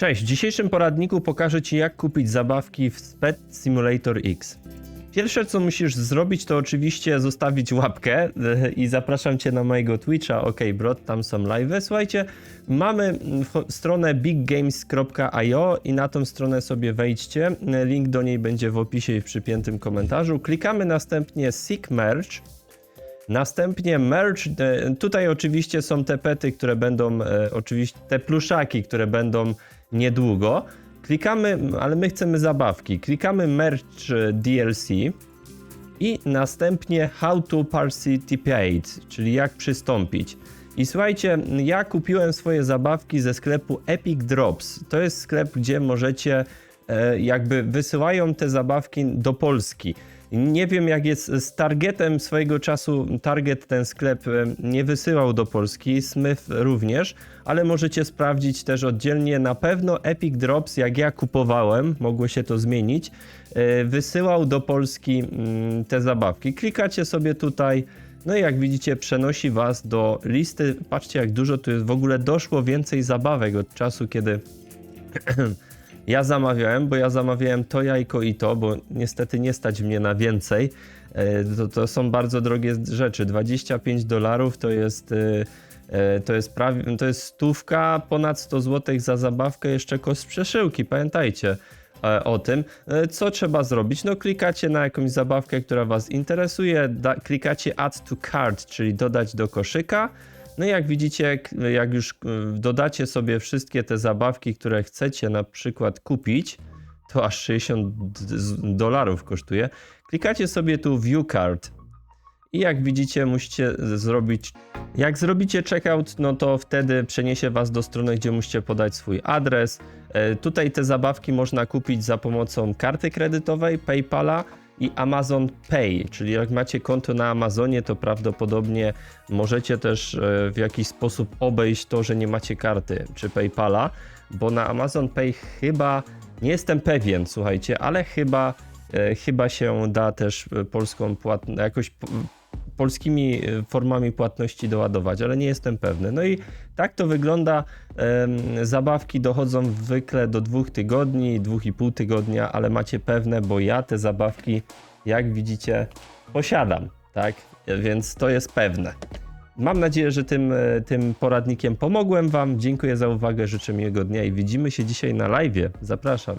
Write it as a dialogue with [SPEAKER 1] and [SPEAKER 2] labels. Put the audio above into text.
[SPEAKER 1] Cześć, w dzisiejszym poradniku pokażę Ci jak kupić zabawki w Pet Simulator X. Pierwsze co musisz zrobić to oczywiście zostawić łapkę i zapraszam Cię na mojego Twitcha, ok brod, tam są live. Słuchajcie, mamy fo- stronę biggames.io i na tą stronę sobie wejdźcie. Link do niej będzie w opisie i w przypiętym komentarzu. Klikamy następnie Seek Merch. Następnie merch, e, tutaj oczywiście są te pety, które będą, e, oczywiście te pluszaki, które będą niedługo. Klikamy, ale my chcemy zabawki. Klikamy merch e, DLC i następnie how to participate, czyli jak przystąpić. I słuchajcie, ja kupiłem swoje zabawki ze sklepu Epic Drops. To jest sklep, gdzie możecie e, jakby wysyłają te zabawki do Polski. Nie wiem jak jest z Targetem swojego czasu. Target ten sklep e, nie wysyłał do Polski, Smith również, ale możecie sprawdzić też oddzielnie. Na pewno Epic Drops, jak ja kupowałem, mogło się to zmienić, e, wysyłał do Polski mm, te zabawki. Klikacie sobie tutaj. No i jak widzicie, przenosi was do listy. Patrzcie, jak dużo tu jest. W ogóle doszło więcej zabawek od czasu, kiedy ja zamawiałem, bo ja zamawiałem to jajko i to, bo niestety nie stać mnie na więcej. E, To, to są bardzo drogie rzeczy. 25 dolarów to jest. e, e, To jest prawie, to jest stówka, ponad 100 zł za zabawkę, jeszcze koszt przeszyłki, pamiętajcie o tym. Co trzeba zrobić? No klikacie na jakąś zabawkę, która was interesuje, da, klikacie add to cart, czyli dodać do koszyka. No i jak widzicie, jak już e, dodacie sobie wszystkie te zabawki, które chcecie na przykład kupić, to aż 60 d- z- dolarów kosztuje. Klikacie sobie tu view card i jak widzicie musicie zrobić, jak zrobicie checkout, no to wtedy przeniesie was do strony, gdzie musicie podać swój adres. E, Tutaj te zabawki można kupić za pomocą karty kredytowej, PayPala i Amazon Pay, czyli jak macie konto na Amazonie, to prawdopodobnie możecie też e, w jakiś sposób obejść to, że nie macie karty czy PayPala, bo na Amazon Pay chyba nie jestem pewien, słuchajcie, ale chyba e, chyba się da też e, polską płatność jakoś polskimi e, formami płatności doładować, ale nie jestem pewny. No i tak to wygląda. Zabawki dochodzą zwykle do dwóch tygodni, dwóch i pół tygodnia, ale macie pewne, bo ja te zabawki, jak widzicie, posiadam, tak? Więc to jest pewne. Mam nadzieję, że tym, e, tym poradnikiem pomogłem Wam. Dziękuję za uwagę, życzę miłego dnia i widzimy się dzisiaj na live. Zapraszam.